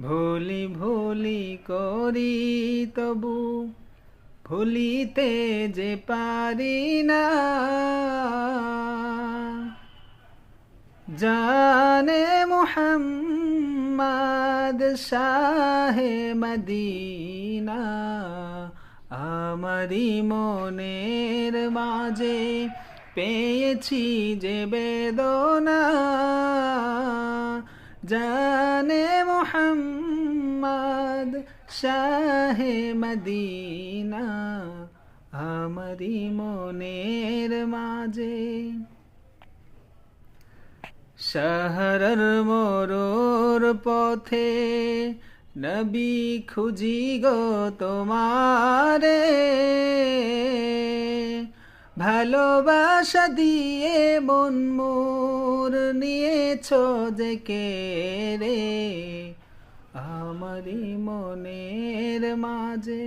ভুলি ভুলি করি তবু ভুলিতে যে পারি না। জানে মুহাম্মদ শাহে মদিনা, আমারি মনের মাঝে পেয়েছি যে বেদনা। জানে মোহাম্মদ শাহে মদিনা, আমারি মনের মাঝে। শহরর মোরর পথে নবী খুঁজি গো তোমারে। ভালোবাসা দিয়ে মন মোর নিয়েছ যে কে রে? আমারি মনের মাঝে